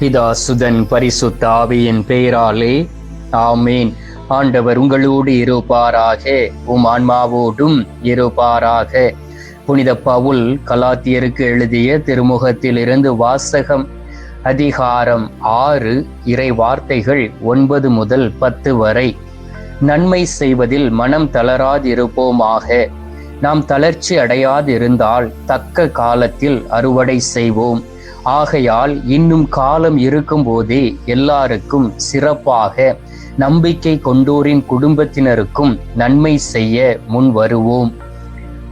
பிதா சுதன் பரிசுத்த ஆவியின் பெயராலே ஆமேன். ஆண்டவர் உங்களோடு இருப்பாராக உம் ஆன்மாவோடும் இருப்பாராக. புனித பவுல் கலாத்தியருக்கு எழுதிய திருமுகத்திலிருந்து வாசகம் அதிகாரம் ஆறு இறை வார்த்தைகள் ஒன்பது முதல் பத்து வரை. நன்மை செய்வதில் மனம் தளராதிருப்போமாக. நாம் தளர்ச்சி அடையாதிருந்தால் தக்க காலத்தில் அறுவடை செய்வோம். ஆகையால் இன்னும் காலம் இருக்கும்போதே எல்லாருக்கும் சிறப்பாக நம்பிக்கை கொண்டோரின் குடும்பத்தினருக்கும் நன்மை செய்ய முன் வருவோம்.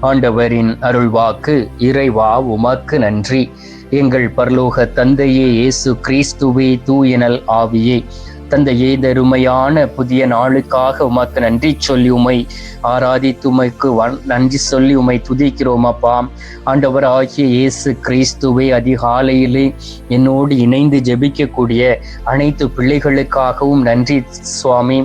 ஆண்டவரின் அருள்வாக்கு இறைவா உமக்கு நன்றி. எங்கள் பரலோக தந்தையே இயேசு கிறிஸ்துவே தூயனல் ஆவியே. தந்தையே தருமையான புதிய நாளுக்காக உமக்கு நன்றி சொல்லி உமை. ஆராதித்து உமைக்கு நன்றி சொல்லி உமை துதிக்கிறோம் அப்பா. ஆண்டவர் ஆகிய இயேசு கிறிஸ்துவை அதிகாலையிலே என்னோடு இணைந்து ஜெபிக்கக்கூடிய அனைத்து பிள்ளைகளுக்காகவும் நன்றி சுவாமி.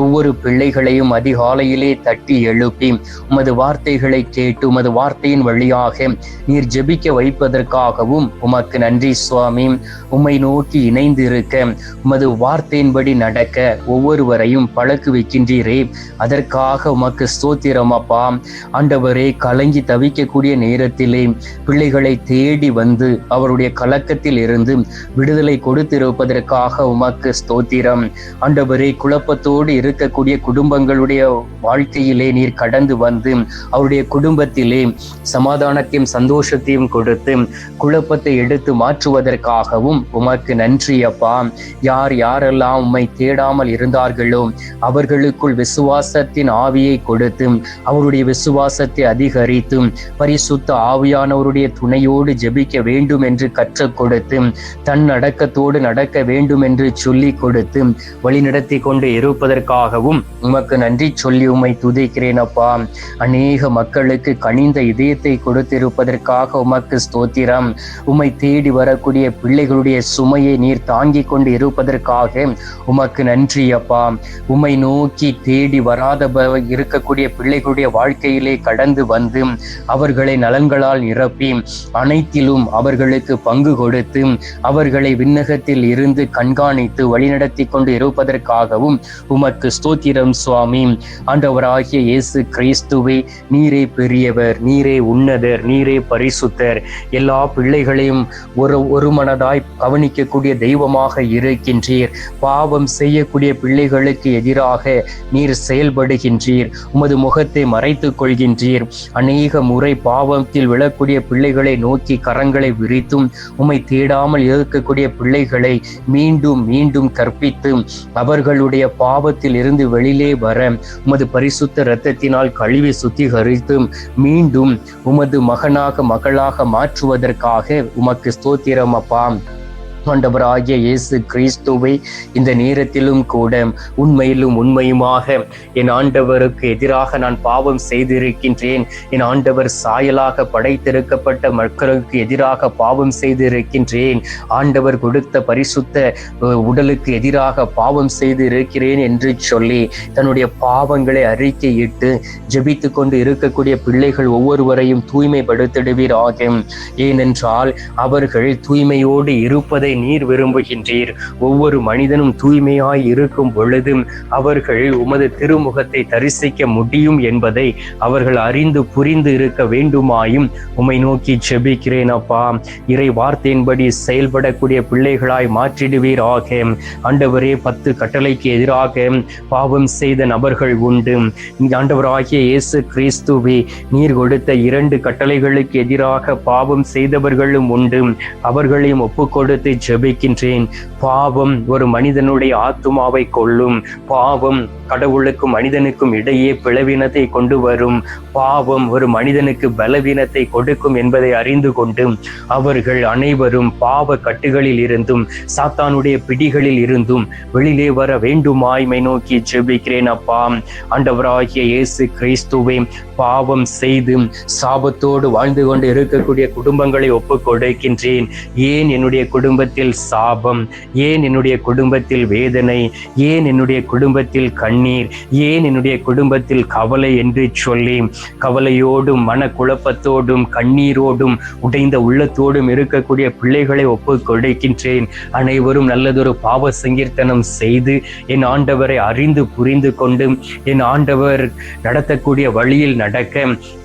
ஒவ்வொரு பிள்ளைகளையும் அதிகாலையிலே தட்டி எழுப்பி உமது வார்த்தைகளை கேட்டு உமது வார்த்தையின் வழியாக நீர் ஜெபிக்க வைப்பதற்காகவும் உமக்கு நன்றி சுவாமி. உம்மை நோக்கி இணைந்து இருக்க உமது வார்த்தையின்படி நடக்க ஒவ்வொருவரையும் பழக்கு வைக்கின்றீரே. அதற்காக உமக்கு ஸ்தோத்திரம் அப்பா. ஆண்டவரே கலங்கி தவிக்கக்கூடிய நேரத்திலே பிள்ளைகளை தேடி வந்து அவருடைய கலக்கத்தில் இருந்து விடுதலை கொடுத்திருப்பதற்காக உமக்கு ஸ்தோத்திரம். ஆண்டவரே குழப்பத்தோடு இருக்கக்கூடிய குடும்பங்களுடைய வாழ்க்கையிலே நீர் கடந்து வந்து அவருடைய குடும்பத்திலே சமாதானத்தையும் சந்தோஷத்தையும் கொடுத்து குழப்பத்தை எடுத்து மாற்றுவதற்காகவும் உமக்கு நன்றி அப்பா. யார் யாரெல்லாம் உம்மை தேடாமல் இருந்தார்களோ அவர்களுக்குள் விசுவாசத்தின் ஆவியை கொடுத்து அவருடைய விசுவாசத்தை அதிகரித்து பரிசுத்த ஆவியானவருடைய துணையோடு ஜெபிக்க வேண்டும் என்று கற்றுக் கொடுத்து தன் அடக்கத்தோடு நடக்க வேண்டும் என்று சொல்லி கொடுத்து வழிநடத்தி கொண்டு இருப்பதற்காகவும் உமக்கு நன்றி சொல்லி உம்மை துதிக்கிறேன் அப்பா. அநேக மக்களுக்கு கனிந்த இதயத்தை கொடுத்திருப்பதற்காக உமக்கு ஸ்தோத்திரம். உம்மை தேடி வரக்கூடிய பிள்ளைகளுடைய சுமையை நீர் தாங்கி கொண்டு இருப்பதற்காக உமக்கு நன்றி அப்பா. உம்மை நோக்கி தேடி வராத இருக்கக்கூடிய பிள்ளைகளுடைய வாழ்க்கையிலே கடந்து வந்து அவர்களை நலன்களால் நிரப்பி அனைத்திலும் அவர்களுக்கு பங்கு கொடுத்து அவர்களை விண்ணகத்தில் இருந்து கண்காணித்து வழிநடத்தி கொண்டு இருப்பதற்காகவும் உமக்கு ஸ்தோத்திரம் சுவாமி. ஆண்டவராகிய இயேசு கிறிஸ்துவை நீரே பெரியவர் நீரே உன்னதர் நீரே பரிசுத்தர். எல்லா பிள்ளைகளையும் ஒரு ஒரு மனதாய் கவனிக்கக்கூடிய தெய்வமாக இருக்கின்றீர். பா பாவம் செய்யக்கூடிய பிள்ளைகளுக்கு எதிராக நீர் செயல்படுகின்றீர். உமது முகத்தை மறைத்துக் கொள்கின்றீர். அநேக முறை பாவத்தில் விழக்கூடிய பிள்ளைகளை நோக்கி கரங்களை விரித்தும் உம்மை தேடாமல் இருக்கக்கூடிய பிள்ளைகளை மீண்டும் மீண்டும் கற்பித்து அவர்களுடைய பாவத்தில் இருந்து வெளியிலே வர உமது பரிசுத்த இரத்தத்தினால் கழுவி சுத்திகரித்து மீண்டும் உமது மகனாக மகளாக மாற்றுவதற்காக உமக்கு ஸ்தோத்திரம் அப்பா. ஆண்டவராகிய இயேசு கிறிஸ்துவை இந்த நேரத்திலும் கூட உண்மையிலும் உண்மையுமாக என் ஆண்டவருக்கு எதிராக நான் பாவம் செய்திருக்கின்றேன். என் ஆண்டவர் சாயலாக படைத்திருக்கப்பட்ட மக்களுக்கு எதிராக பாவம் செய்திருக்கின்றேன். ஆண்டவர் கொடுத்த பரிசுத்த உடலுக்கு எதிராக பாவம் செய்து இருக்கிறேன் என்று சொல்லி தன்னுடைய பாவங்களை அறிக்கையிட்டு ஜெபித்து கொண்டு இருக்கக்கூடிய பிள்ளைகள் ஒவ்வொருவரையும் தூய்மைப்படுத்திடுவீராகும் ஏனென்றால் அவர்கள் தூய்மையோடு இருப்பதை நீர் விரும்புகின்றீர். ஒவ்வொரு மனிதனும் தூய்மையாய் இருக்கும் பொழுதும் அவர்கள் உமது திருமுகத்தை தரிசிக்க முடியும் என்பதை அவர்கள் அறிந்து புரிந்து இருக்க வேண்டுமாயும் உமை நோக்கி செபிக்கிறேன் அப்பா. இறை வார்த்தையின்படி செயல்படக்கூடிய பிள்ளைகளாய் மாற்றிடுவீர் ஆக. ஆண்டவரே பத்து கட்டளைக்கு எதிராக பாவம் செய்த நபர்கள் உண்டு. ஆண்டவராகிய இயேசு கிறிஸ்துவி நீர் கொடுத்த இரண்டு கட்டளைகளுக்கு எதிராக பாவம் செய்தவர்களும் உண்டு. அவர்களையும் ஒப்பு கொடுத்து ஜெபிக்கின்றேன். பாவம் ஒரு மனிதனுடைய ஆத்துமாவை கொள்ளும் பாவம் கடவுளுக்கும் மனிதனுக்கும் இடையே பிளவீனத்தை கொண்டு வரும். பாவம் ஒரு மனிதனுக்கு பலவீனத்தை கொடுக்கும் என்பதை அறிந்து கொண்டு அவர்கள் அனைவரும் பாவ கட்டுகளில் இருந்தும் சாத்தானுடைய பிடிகளில் இருந்தும் வெளியிலே வர வேண்டுமாய்மை நோக்கி ஜெபிக்கிறேன் அப்பா. ஆண்டவராகிய இயேசு கிறிஸ்துவை பாவம் செய்து சாபத்தோடு வாழ்ந்து கொண்டு இருக்கக்கூடிய குடும்பங்களை ஒப்புக் கொடுக்கின்றேன். ஏன் என்னுடைய குடும்பத்தில் சாபம்? ஏன் என்னுடைய குடும்பத்தில் வேதனை? ஏன் என்னுடைய குடும்பத்தில் கண் கண்ணீர். ஏன் என்னுடைய குடும்பத்தில் கவலை என்று சொல்லி கவலையோடும் மன குழப்பத்தோடும் கண்ணீரோடும் உடைந்த உள்ளத்தோடும் இருக்கக்கூடிய பிள்ளைகளை ஒப்பு கொடுக்கின்றேன். அனைவரும் நல்லதொரு பாவ சங்கீர்த்தனம் செய்து என் ஆண்டவரை அறிந்து புரிந்து கொண்டு என் ஆண்டவர் நடத்தக்கூடிய வழியில் நடக்க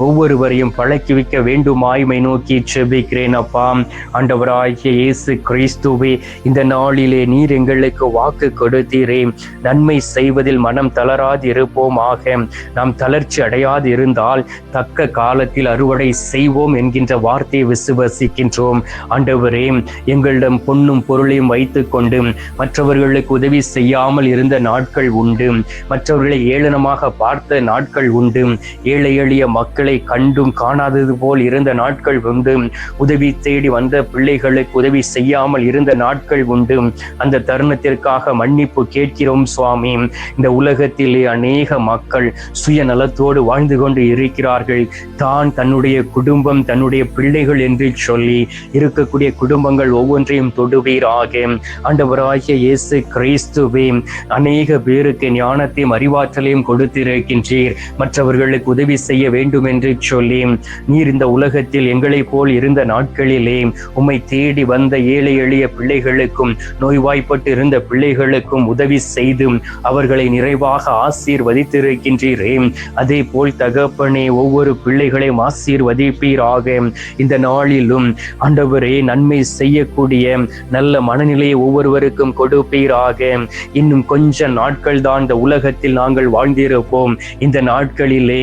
ஒவ்வொருவரையும் பழக்கி வைக்க வேண்டுமாய்மை நோக்கி செபிக்கிறேன் அப்பா. ஆண்டவராகிய இயேசு கிறிஸ்துவே இந்த நாளிலே நீர் எங்களுக்கு வாக்கு கொடுத்தீரே. நன்மை செய்வதில் மன மனம் தளராது ஆக. நாம் தளர்ச்சி அடையாது இருந்தால் தக்க காலத்தில் அறுவடை செய்வோம் என்கின்ற வார்த்தையை விசுவசிக்கின்றோம். ஆண்டவரே எங்களிடம் பொண்ணும் பொருளையும் வைத்து கொண்டு மற்றவர்களுக்கு உதவி செய்யாமல் இருந்த நாட்கள் உண்டு. மற்றவர்களை ஏளனமாக பார்த்த நாட்கள் உண்டு. ஏழை எளிய மக்களை கண்டும் காணாதது போல் இருந்த நாட்கள் உண்டு. உதவி தேடி வந்த பிள்ளைகளுக்கு உதவி செய்யாமல் இருந்த நாட்கள் உண்டு. அந்த தருணத்திற்காக மன்னிப்பு கேட்கிறோம் சுவாமி. இந்த உலக உலகத்திலே அநேக மக்கள் சுயநலத்தோடு வாழ்ந்து கொண்டு இருக்கிறார்கள். தான் தன்னுடைய குடும்பம் தன்னுடைய பிள்ளைகள் என்று சொல்லி இருக்கக்கூடிய குடும்பங்கள் ஒவ்வொன்றையும் தொடுவீராக ஆண்டவராகிய இயேசு கிறிஸ்துவே அநேக பேருக்கு ஞானத்தையும் அறிவாற்றலையும் கொடுத்திருக்கின்றீர். மற்றவர்களுக்கு உதவி செய்ய வேண்டும் என்று சொல்லி நீர் இந்த உலகத்தில் எங்களைப் போல் இருந்த நாட்களிலே உம்மை தேடி வந்த ஏழை எளிய பிள்ளைகளுக்கும் நோய்வாய்ப்பட்டு இருந்த பிள்ளைகளுக்கும் உதவி செய்தும் அவர்களை நிறைவு நிறைவாக ஆசீர்வதித்திருக்கின்றீரே அதே போல் தகப்பனே ஒவ்வொரு பிள்ளைகளையும் ஆசீர்வதிப்பீராக. இந்த நாளிலும் ஆண்டவரே நன்மை செய்யக்கூடிய நல்ல மனநிலையை ஒவ்வொருவருக்கும் கொடுப்பீராக. இன்னும் கொஞ்ச நாட்கள் தான் இந்த உலகத்தில் நாங்கள் வாழ்ந்திருப்போம். இந்த நாட்களிலே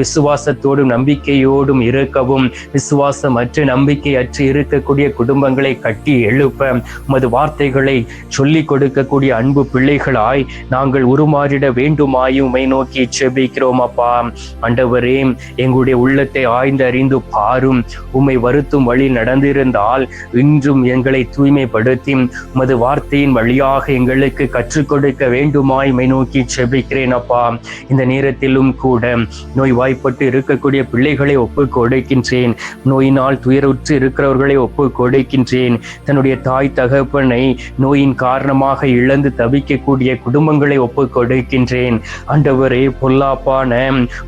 விசுவாசத்தோடும் நம்பிக்கையோடும் இருக்கவும் விசுவாசமற்ற நம்பிக்கை அற்று இருக்கக்கூடிய குடும்பங்களை கட்டி எழுப்ப உமது வார்த்தைகளை சொல்லிக் கொடுக்கக்கூடிய அன்பு பிள்ளைகளாய் நாங்கள் மாறிட வேண்டுமாயுமை நோக்கி செபிக்கிறோம் அப்பா. ஆண்டவரே எங்களுடைய உள்ளத்தை ஆய்ந்து அறிந்து பாரும். உம்மை வருத்தும் வழி நடந்திருந்தால் இன்றும் எங்களை தூய்மைப்படுத்தி உமது வார்த்தையின் வழியாக எங்களுக்கு கற்றுக் கொடுக்க வேண்டுமாய் நோக்கி செபிக்கிறேன் அப்பா. இந்த நேரத்திலும் கூட நோய் வாய்ப்பட்டு இருக்கக்கூடிய பிள்ளைகளை ஒப்பு கொடுக்கின்றேன். நோயினால் துயருற்று இருக்கிறவர்களை ஒப்பு கொடுக்கின்றேன். தன்னுடைய தாய் தகப்பனை நோயின் காரணமாக இழந்து தவிக்கக்கூடிய குடும்பங்களை ஒப்பு வைக்கின்றேன். ஆண்டவரே பொல்லாப்பான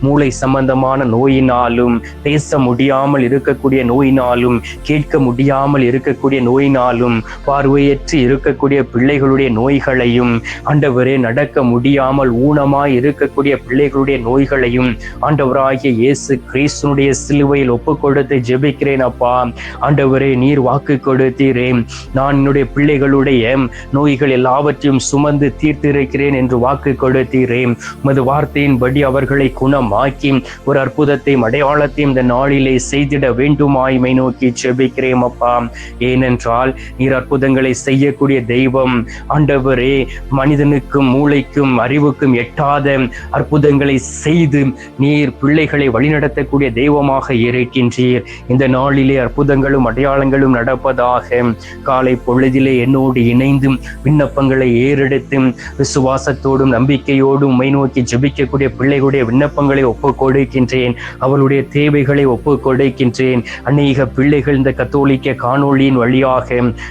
மூளை சம்பந்தமான நோயினாலும் பேச முடியாமல் இருக்கக்கூடிய நோயினாலும் கேட்க முடியாமல் இருக்கக்கூடிய நோயினாலும் பார்வையற்று இருக்கக்கூடிய பிள்ளைகளுடைய நோய்களையும் ஆண்டவரே நடக்க முடியாமல் ஊனமாய் இருக்கக்கூடிய பிள்ளைகளுடைய நோய்களையும் ஆண்டவராகிய இயேசு கிறிஸ்துனுடைய சிலுவையில் ஒப்பு கொடுத்து ஜெபிக்கிறேன் அப்பா. ஆண்டவரே நீர் வாக்கு கொடுத்தீரே. நான் என்னுடைய பிள்ளைகளுடைய நோய்கள் எல்லாவற்றையும் சுமந்து தீர்த்திருக்கிறேன் என்று வாக்கு கொடுத்தீரே உமது வார்த்தையின்படி அவர்களை குணமாக்கி ஒரு அற்புதத்தையும் அடையாளத்தையும் இந்த நாளிலே செய்திட வேண்டுமாய்மை நோக்கி செபிக்கிறேன் அப்பா. ஏனென்றால் நீர் அற்புதங்களை செய்யக்கூடிய தெய்வம் ஆண்டவரே மனிதனுக்கும் மூளைக்கும் அறிவுக்கும் எட்டாத அற்புதங்களை செய்து நீர் பிள்ளைகளை வழிநடத்தக்கூடிய தெய்வமாக இருக்கின்றீர். இந்த நாளிலே அற்புதங்களும் அடையாளங்களும் நடப்பதாக காலை பொழுதிலே என்னோடு இணைந்தும் விண்ணப்பங்களை ஏறெடுத்தும் விசுவாசத்தோடும் நம்பிக்கையோடு உம்மை நோக்கி ஜெபிக்கக்கூடிய பிள்ளைகளுடைய விண்ணப்பங்களை ஒப்புக் கொடுக்கின்றேன். அவருடைய தேவைகளை ஒப்புக் கொடுக்கின்றேன். அநேக பிள்ளைகள் இந்த கத்தோலிக்க காணொளியின் வழியாக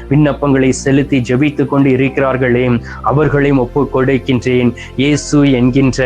விண்ணப்பங்களை செலுத்தி ஜெபித்துக் கொண்டு இருக்கிறார்களே அவர்களையும் ஒப்புக் கொடுக்கின்றேன். இயேசு என்கின்ற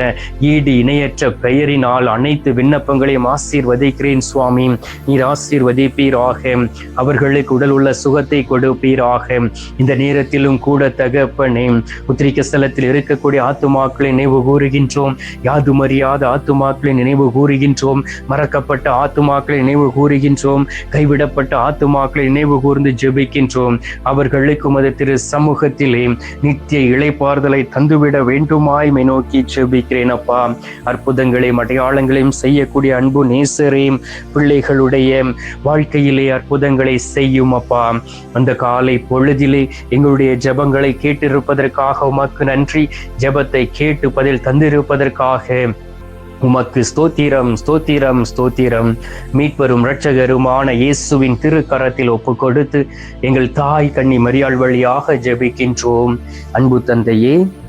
ஈடு இணையற்ற பெயரினால் அனைத்து விண்ணப்பங்களையும் ஆசீர்வதிக்கிறேன் சுவாமி. நீர் ஆசீர்வதிப்பீராக. அவர்களுக்கு உடல் உள்ள சுகத்தை கொடுப்பீராக. இந்த நேரத்திலும் கூட தகப்பனே உத்திரிக்க ஸ்தலத்தில் இருக்கக்கூடிய ஆத்தும ஆத்துமாக்களை நினைவு கூறுகின்றோம். யாதுமறியாத ஆத்துமாக்களை நினைவு கூறுகின்றோம். மறக்கப்பட்ட ஆத்துமாக்களை நினைவு கூறுகின்றோம். கைவிடப்பட்ட ஆத்துமாக்களை நினைவு கூர்ந்து ஜெபிக்கின்றோம். அவர்களுக்கு உமது திரு சமூகத்திலே நித்திய இளைப்பாறுதலை தந்துவிட வேண்டுமாய் நோக்கி ஜெபிக்கிறேன் அப்பா. அற்புதங்களையும் அடையாளங்களையும் செய்யக்கூடிய அன்பு நேசரையும் பிள்ளைகளுடைய வாழ்க்கையிலே அற்புதங்களை செய்யும் அப்பா. அந்த காலை பொழுதிலே எங்களுடைய ஜபங்களை கேட்டிருப்பதற்காக உமக்கு நன்றி. ஜபத்தை கேட்டு பதில் தந்திருப்பதற்காக. உமக்கு ஸ்தோத்திரம் ஸ்தோத்திரம் ஸ்தோத்திரம். மீட்பெரும் இரட்சகருமான இயேசுவின் திருக்கரத்தில் ஒப்பு கொடுத்து எங்கள் தாய் கண்ணி மரியாள் வழியாக ஜெபிக்கின்றோம். அன்பு தந்தையே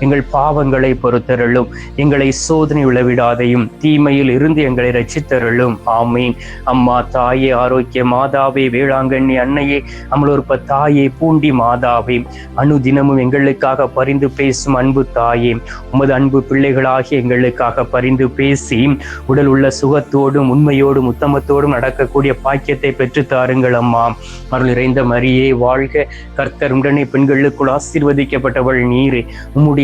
எங்கள் பாவங்களை பொறுத்தருளும். எங்களை சோதனை உளவிடாதையும் தீமையில் இருந்து எங்களை ரச்சித்தருளும் ஆமீன். அம்மா தாயே ஆரோக்கிய மாதாவே வேளாங்கண்ணி அன்னையே அமலோற்ப தாயே பூண்டி மாதாவே. அனுதினமும் எங்களுக்காக பரிந்து பேசும் அன்பு தாயே. உமது அன்பு பிள்ளைகளாகி எங்களுக்காக பரிந்து பேசி உடல் உள்ள சுகத்தோடும் உண்மையோடும் உத்தமத்தோடும் நடக்கக்கூடிய பாக்கியத்தை பெற்று தாருங்கள் அம்மா. அருள் இறைந்த மரியே வாழ்க. கர்த்தர் உடனே பெண்களுக்குள் ஆசீர்வதிக்கப்பட்டவள் நீரே. உம்முடைய